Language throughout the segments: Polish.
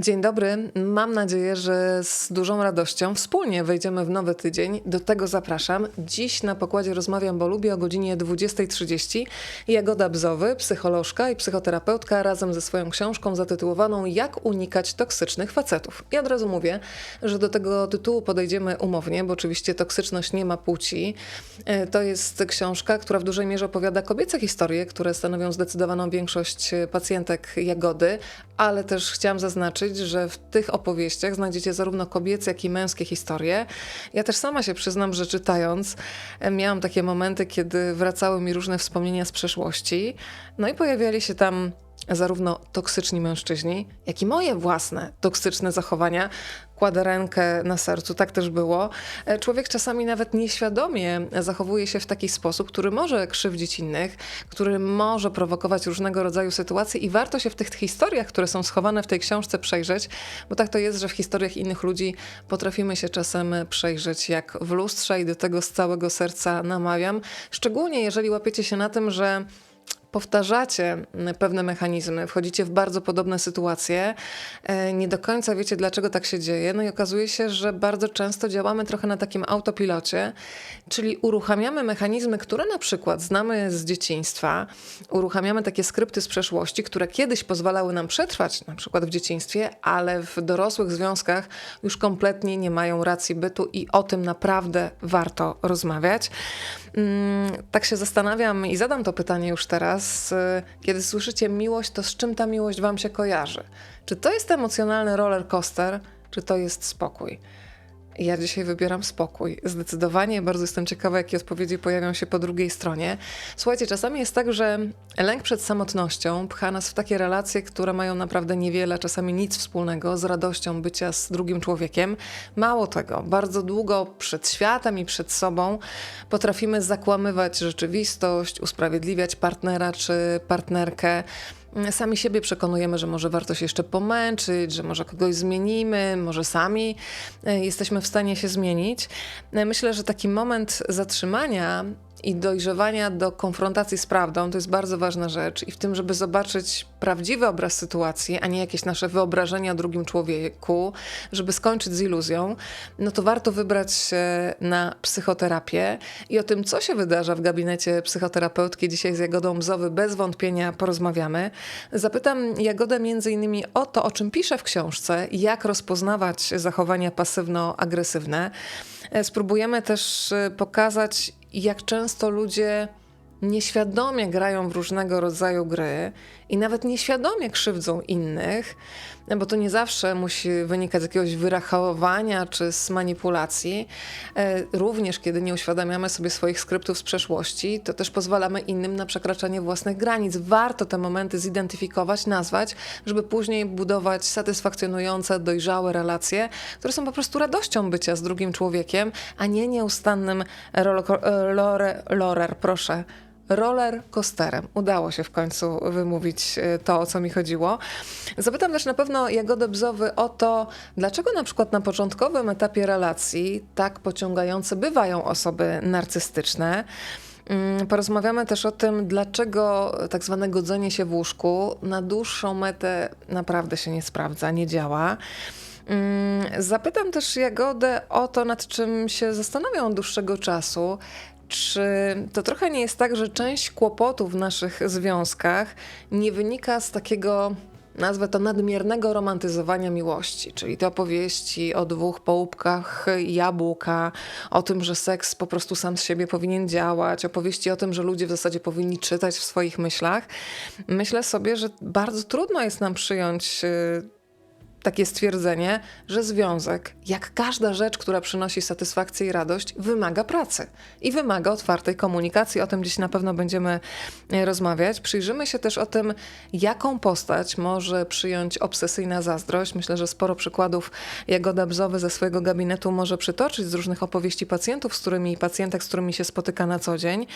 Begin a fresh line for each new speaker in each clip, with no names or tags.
Dzień dobry. Mam nadzieję, że z dużą radością wspólnie wejdziemy w nowy tydzień. Do tego zapraszam. Dziś na pokładzie rozmawiam, bo lubię o godzinie 20.30. Jagoda Bzowy, psycholożka i psychoterapeutka razem ze swoją książką zatytułowaną Jak unikać toksycznych facetów. I od razu mówię, że do tego tytułu podejdziemy umownie, bo oczywiście toksyczność nie ma płci. E, To jest książka, która w dużej mierze opowiada kobiece historie, które stanowią zdecydowaną większość pacjentek Jagody, ale też chciałam zaznaczyć, że w tych opowieściach znajdziecie zarówno kobiece, jak i męskie historie. Ja też sama się przyznam, że czytając e, miałam takie momenty, kiedy wracały mi różne wspomnienia z przeszłości, no i pojawiali się tam zarówno toksyczni mężczyźni, jak i moje własne toksyczne zachowania. Kładę rękę na sercu, tak też było. E, Człowiek czasami nawet nieświadomie zachowuje się w taki sposób, który może krzywdzić innych, który może prowokować różnego rodzaju sytuacje i warto się w tych historiach, które są schowane w tej książce przejrzeć, bo tak to jest, że w historiach innych ludzi potrafimy się czasem przejrzeć jak w lustrze i do tego z całego serca namawiam. Szczególnie jeżeli łapiecie się na tym, że powtarzacie pewne mechanizmy, wchodzicie w bardzo podobne sytuacje, e, nie do końca wiecie, dlaczego tak się dzieje, no i okazuje się, że bardzo często działamy trochę na takim autopilocie, czyli uruchamiamy mechanizmy, które na przykład znamy z dzieciństwa, uruchamiamy takie skrypty z przeszłości, które kiedyś pozwalały nam przetrwać, na przykład w dzieciństwie, ale w dorosłych związkach już kompletnie nie mają racji bytu i o tym naprawdę warto rozmawiać. Mm, Tak się zastanawiam i zadam to pytanie już teraz. y, Kiedy słyszycie miłość, to z czym ta miłość wam się kojarzy? Czy to jest emocjonalny roller coaster, czy to jest spokój? Ja dzisiaj wybieram spokój. Zdecydowanie bardzo jestem ciekawa, jakie odpowiedzi pojawią się po drugiej stronie. Słuchajcie, czasami jest tak, że lęk przed samotnością pcha nas w takie relacje, które mają naprawdę niewiele, czasami nic wspólnego z radością bycia z drugim człowiekiem. Mało tego, bardzo długo przed światem i przed sobą potrafimy zakłamywać rzeczywistość, usprawiedliwiać partnera czy partnerkę. Sami siebie przekonujemy, że może warto się jeszcze pomęczyć, że może kogoś zmienimy, może sami e, jesteśmy w stanie się zmienić. E, Myślę, że taki moment zatrzymania i dojrzewania do konfrontacji z prawdą to jest bardzo ważna rzecz i w tym, żeby zobaczyć prawdziwy obraz sytuacji, a nie jakieś nasze wyobrażenia o drugim człowieku, żeby skończyć z iluzją, no to warto wybrać się na psychoterapię i o tym, co się wydarza w gabinecie psychoterapeutki dzisiaj z Jagodą Bzowy bez wątpienia porozmawiamy. Zapytam Jagodę między innymi o to, o czym pisze w książce, jak rozpoznawać zachowania pasywno-agresywne. E, Spróbujemy też e, pokazać, jak często ludzie nieświadomie grają w różnego rodzaju gry i nawet nieświadomie krzywdzą innych, bo to nie zawsze musi wynikać z jakiegoś wyrachowania czy z manipulacji. E, Również kiedy nie uświadamiamy sobie swoich skryptów z przeszłości, to też pozwalamy innym na przekraczanie własnych granic. Warto te momenty zidentyfikować, nazwać, żeby później budować satysfakcjonujące, dojrzałe relacje, które są po prostu radością bycia z drugim człowiekiem, a nie nieustannym rolo- e, lorer, proszę, roller coasterem. Udało się w końcu wymówić e, to, o co mi chodziło. Zapytam też na pewno Jagodę Bzowy o to, dlaczego na przykład na początkowym etapie relacji tak pociągające bywają osoby narcystyczne. Mm, Porozmawiamy też o tym, dlaczego tak zwane godzenie się w łóżku na dłuższą metę naprawdę się nie sprawdza, nie działa. Mm, Zapytam też Jagodę o to, nad czym się zastanawiam od dłuższego czasu. Czy to trochę nie jest tak, że część kłopotów w naszych związkach nie wynika z takiego, nazwę to nadmiernego romantyzowania miłości, czyli te opowieści o dwóch połupkach jabłka, o tym, że seks po prostu sam z siebie powinien działać, opowieści o tym, że ludzie w zasadzie powinni czytać w swoich myślach. Myślę sobie, że bardzo trudno jest nam przyjąć y, takie stwierdzenie, że związek, jak każda rzecz, która przynosi satysfakcję i radość, wymaga pracy i wymaga otwartej komunikacji. O tym dziś na pewno będziemy e, rozmawiać. Przyjrzymy się też o tym, jaką postać może przyjąć obsesyjna zazdrość. Myślę, że sporo przykładów Jagoda Bzowy ze swojego gabinetu może przytoczyć z różnych opowieści pacjentów, z którymi pacjentek, z którymi się spotyka na co dzień.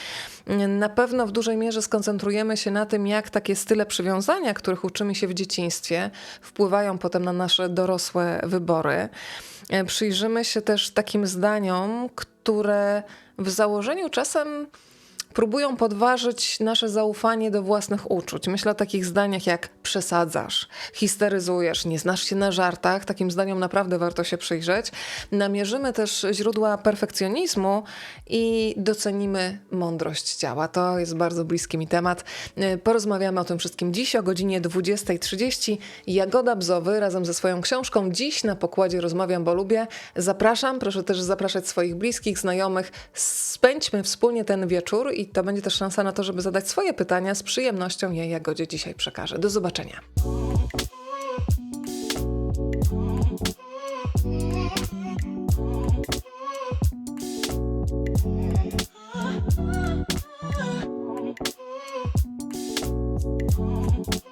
Na pewno w dużej mierze skoncentrujemy się na tym, jak takie style przywiązania, których uczymy się w dzieciństwie, wpływają potem na nasze dorosłe wybory. E, Przyjrzymy się też takim zdaniom, które w założeniu czasem próbują podważyć nasze zaufanie do własnych uczuć. Myślę o takich zdaniach jak przesadzasz, histeryzujesz, nie znasz się na żartach. Takim zdaniom naprawdę warto się przyjrzeć. Namierzymy też źródła perfekcjonizmu i docenimy mądrość ciała. To jest bardzo bliski mi temat. Porozmawiamy o tym wszystkim dziś o godzinie 20.30. Jagoda Bzowy razem ze swoją książką Dziś na pokładzie rozmawiam, bo lubię. Zapraszam, proszę też zapraszać swoich bliskich, znajomych. Spędźmy wspólnie ten wieczór i to będzie też szansa na to, żeby zadać swoje pytania. Z przyjemnością je Jagodzie dzisiaj przekażę. Do zobaczenia. Thank you.